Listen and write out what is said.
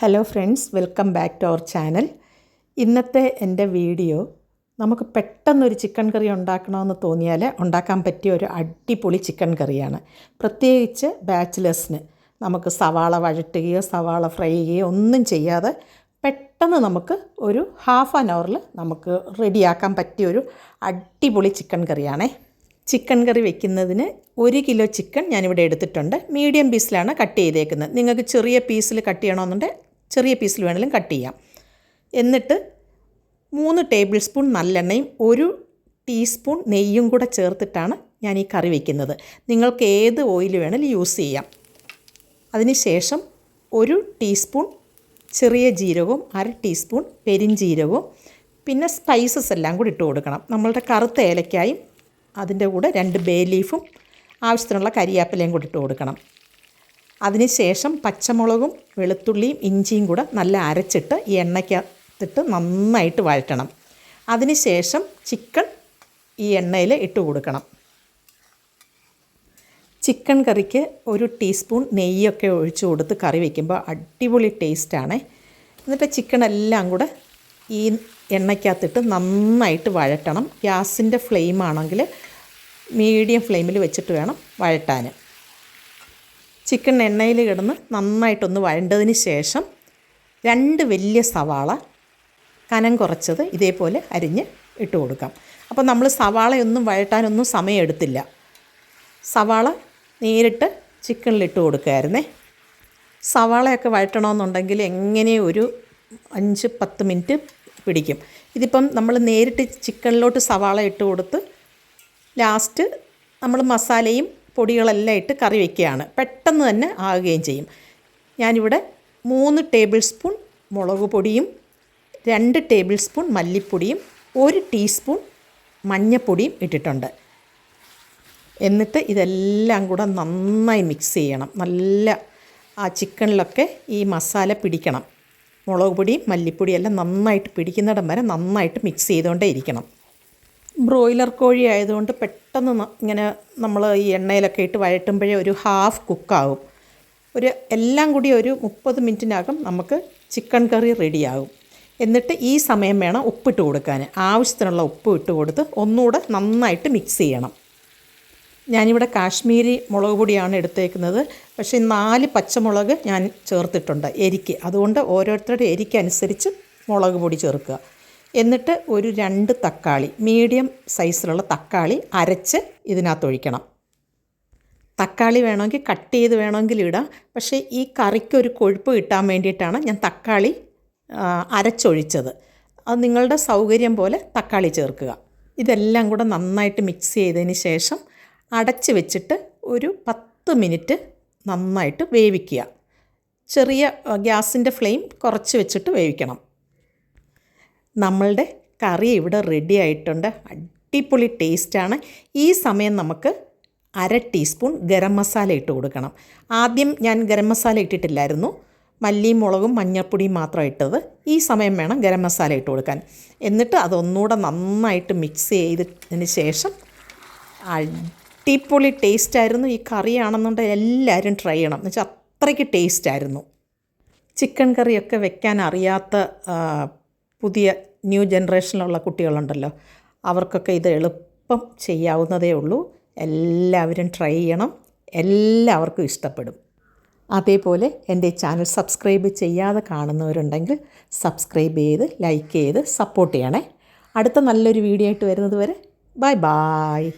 Hello friends welcome back to our channel ഇന്നത്തെ എന്റെ video നമുക്ക് പെട്ടെന്നൊരു ചിക്കൻ കറി ഉണ്ടാക്കണമെന്ന് തോന്നിയാൽ ഉണ്ടാക്കാൻ പറ്റിയ ഒരു അടിപൊളി ചിക്കൻ കറിയാണ് പ്രത്യേകിച്ച് ബാച്ചിലേഴ്സിന് നമുക്ക് സവാള വഴറ്റുകയോ സവാള ഫ്രൈ ചെയ്യുകയോ ഒന്നും ചെയ്യാതെ പെട്ടെന്ന് നമുക്ക് ഒരു ഹാഫ് ആൻ അവറിൽ നമുക്ക് റെഡിയാക്കാൻ പറ്റിയ ഒരു അടിപൊളി ചിക്കൻ കറിയാണേ ചിക്കൻ കറി വെക്കുന്നതിന് ഒരു കിലോ ചിക്കൻ ഞാനിവിടെ എടുത്തിട്ടുണ്ട്. മീഡിയം പീസിലാണ് കട്ട് ചെയ്തേക്കുന്നത്. നിങ്ങൾക്ക് ചെറിയ പീസിൽ കട്ട് ചെയ്യണമെന്നുണ്ടെങ്കിൽ ചെറിയ പീസിൽ വേണമെങ്കിലും കട്ട് ചെയ്യാം. എന്നിട്ട് മൂന്ന് ടേബിൾ സ്പൂൺ നല്ലെണ്ണയും ഒരു ടീസ്പൂൺ നെയ്യും കൂടെ ചേർത്തിട്ടാണ് ഞാൻ ഈ കറി വയ്ക്കുന്നത് നിങ്ങൾക്ക് ഏത് ഓയിൽ വേണമെങ്കിലും യൂസ് ചെയ്യാം. അതിനുശേഷം ഒരു ടീസ്പൂൺ ചെറിയ ജീരകവും അര ടീസ്പൂൺ പെരിഞ്ജീരകവും പിന്നെ സ്പൈസസ് എല്ലാം കൂടി ഇട്ട് കൊടുക്കണം. നമ്മളുടെ കറുത്ത ഏലക്കായും അതിന്റെ കൂടെ രണ്ട് ബേ ലീഫും ആവശ്യത്തിനുള്ള കരിയാപ്പിലയും കൂടി ഇട്ട് കൊടുക്കണം. അതിനുശേഷം പച്ചമുളകും വെളുത്തുള്ളിയും ഇഞ്ചിയും കൂടെ നല്ല അരച്ചിട്ട് ഈ എണ്ണയ്ക്കകത്തിട്ട് നന്നായിട്ട് വഴറ്റണം. അതിനുശേഷം ചിക്കൻ ഈ എണ്ണയിൽ ഇട്ട് കൊടുക്കണം. ചിക്കൻ കറിക്ക് ഒരു ടീസ്പൂൺ നെയ്യൊക്കെ ഒഴിച്ചു കൊടുത്ത് കറി വയ്ക്കുമ്പോൾ അടിപൊളി ടേസ്റ്റാണ്. എന്നിട്ട് ചിക്കൻ എല്ലാം കൂടെ ഈ എണ്ണയ്ക്കകത്തിട്ട് നന്നായിട്ട് വഴറ്റണം. ഗ്യാസിന്റെ ഫ്ലെയിം ആണെങ്കിൽ മീഡിയം ഫ്ലെയിമിൽ വെച്ചിട്ട് വേണം വഴറ്റാൻ. ചിക്കൻ എണ്ണയിൽ കിടന്ന് നന്നായിട്ടൊന്ന് വഴണ്ടതിന് ശേഷം രണ്ട് വലിയ സവാള കനം കുറച്ചത് ഇതേപോലെ അരിഞ്ഞ് ഇട്ട് കൊടുക്കാം. അപ്പോൾ നമ്മൾ സവാളയൊന്നും വഴട്ടാനൊന്നും സമയമെടുത്തില്ല. സവാള നേരിട്ട് ചിക്കനിലിട്ട് കൊടുക്കുമായിരുന്നേ സവാളയൊക്കെ വഴറ്റണമെന്നുണ്ടെങ്കിൽ എങ്ങനെ ഒരു അഞ്ച് പത്ത് മിനിറ്റ് പിടിക്കും. ഇതിപ്പം നമ്മൾ നേരിട്ട് ചിക്കനിലോട്ട് സവാള ഇട്ട് കൊടുത്ത് ലാസ്റ്റ് നമ്മൾ മസാലയും പൊടികളെല്ലാം ഇട്ട് കറി വയ്ക്കുകയാണ് പെട്ടെന്ന് തന്നെ ആകുകയും ചെയ്യും. ഞാനിവിടെ മൂന്ന് ടേബിൾ സ്പൂൺ മുളക് പൊടിയും രണ്ട് ടേബിൾ സ്പൂൺ മല്ലിപ്പൊടിയും ഒരു ടീസ്പൂൺ മഞ്ഞൾപ്പൊടിയും ഇട്ടിട്ടുണ്ട്. എന്നിട്ട് ഇതെല്ലാം കൂടെ നന്നായി മിക്സ് ചെയ്യണം. നല്ല ആ ചിക്കനിലൊക്കെ ഈ മസാല പിടിക്കണം. മുളക് പൊടിയും മല്ലിപ്പൊടിയും എല്ലാം നന്നായിട്ട് പിടിക്കുന്നിടം വരെ നന്നായിട്ട് മിക്സ് ചെയ്തുകൊണ്ടേ ഇരിക്കണം. ബ്രോയിലർ കോഴി ആയതുകൊണ്ട് പെട്ടെന്ന് ഇങ്ങനെ നമ്മൾ ഈ എണ്ണയിലൊക്കെ ഇട്ട് വഴറ്റുമ്പോഴേ ഒരു ഹാഫ് കുക്കാവും ഒരു എല്ലാം കൂടി ഒരു മുപ്പത് മിനിറ്റിനകം നമുക്ക് ചിക്കൻ കറി റെഡിയാകും എന്നിട്ട് ഈ സമയം വേണം ഉപ്പിട്ട് കൊടുക്കാൻ ആവശ്യത്തിനുള്ള ഉപ്പ് ഇട്ട് കൊടുത്ത് ഒന്നുകൂടെ നന്നായിട്ട് മിക്സ് ചെയ്യണം. ഞാനിവിടെ കാശ്മീരി മുളക് പൊടിയാണ് എടുത്തേക്കുന്നത്. പക്ഷേ നാല് പച്ചമുളക് ഞാൻ ചേർത്തിട്ടുണ്ട് എരിക്ക്. അതുകൊണ്ട് ഓരോരുത്തരുടെ എരിക്കനുസരിച്ച് മുളക് പൊടി ചേർക്കുക. എന്നിട്ട് ഒരു രണ്ട് തക്കാളി മീഡിയം സൈസിലുള്ള തക്കാളി അരച്ച് ഇതിനകത്ത് ഒഴിക്കണം. തക്കാളി വേണമെങ്കിൽ കട്ട് ചെയ്ത് വേണമെങ്കിൽ ഇടാം. പക്ഷേ ഈ കറിക്ക് ഒരു കൊഴുപ്പ് കിട്ടാൻ വേണ്ടിയിട്ടാണ് ഞാൻ തക്കാളി അരച്ചൊഴിച്ചത്. അത് നിങ്ങളുടെ സൗകര്യം പോലെ തക്കാളി ചേർക്കുക. ഇതെല്ലാം കൂടെ നന്നായിട്ട് മിക്സ് ചെയ്തതിന് ശേഷം അടച്ച് വെച്ചിട്ട് ഒരു പത്ത് മിനിറ്റ് നന്നായിട്ട് വേവിക്കുക. ചെറിയ ഗ്യാസിന്റെ ഫ്ലെയിം കുറച്ച് വെച്ചിട്ട് വേവിക്കണം. നമ്മളുടെ കറി ഇവിടെ റെഡി ആയിട്ടുണ്ട്. അടിപൊളി ടേസ്റ്റാണ് ഈ സമയം നമുക്ക് അര ടീസ്പൂൺ ഗരം മസാല ഇട്ട് കൊടുക്കണം. ആദ്യം ഞാൻ ഗരം മസാല ഇട്ടിട്ടില്ലായിരുന്നു. മല്ലിയും മുളകും മഞ്ഞൾപ്പൊടിയും മാത്രം ഇട്ടത്. ഈ സമയം വേണം ഗരം മസാല ഇട്ട് കൊടുക്കാൻ. എന്നിട്ട് അതൊന്നുകൂടെ നന്നായിട്ട് മിക്സ് ചെയ്തതിന് ശേഷം അടിപൊളി ടേസ്റ്റായിരുന്നു ഈ കറിയാണെന്നുണ്ടെങ്കിൽ എല്ലാവരും ട്രൈ ചെയ്യണം. എന്ന് വെച്ചാൽ അത്രയ്ക്ക് ടേസ്റ്റായിരുന്നു ചിക്കൻ കറിയൊക്കെ വെക്കാൻ അറിയാത്ത പുതിയ ന്യൂ ജനറേഷനിലുള്ള കുട്ടികളുണ്ടല്ലോ അവർക്കൊക്കെ ഇത് എളുപ്പം ചെയ്യാവുന്നതേ ഉള്ളൂ. എല്ലാവരും ട്രൈ ചെയ്യണം. എല്ലാവർക്കും ഇഷ്ടപ്പെടും. അതേപോലെ എന്റെ ചാനൽ സബ്സ്ക്രൈബ് ചെയ്യാതെ കാണുന്നവരുണ്ടെങ്കിൽ സബ്സ്ക്രൈബ് ചെയ്ത് ലൈക്ക് ചെയ്ത് സപ്പോർട്ട് ചെയ്യണേ. അടുത്ത നല്ലൊരു വീഡിയോ ആയിട്ട് വരുന്നത് വരെ ബൈ ബായ്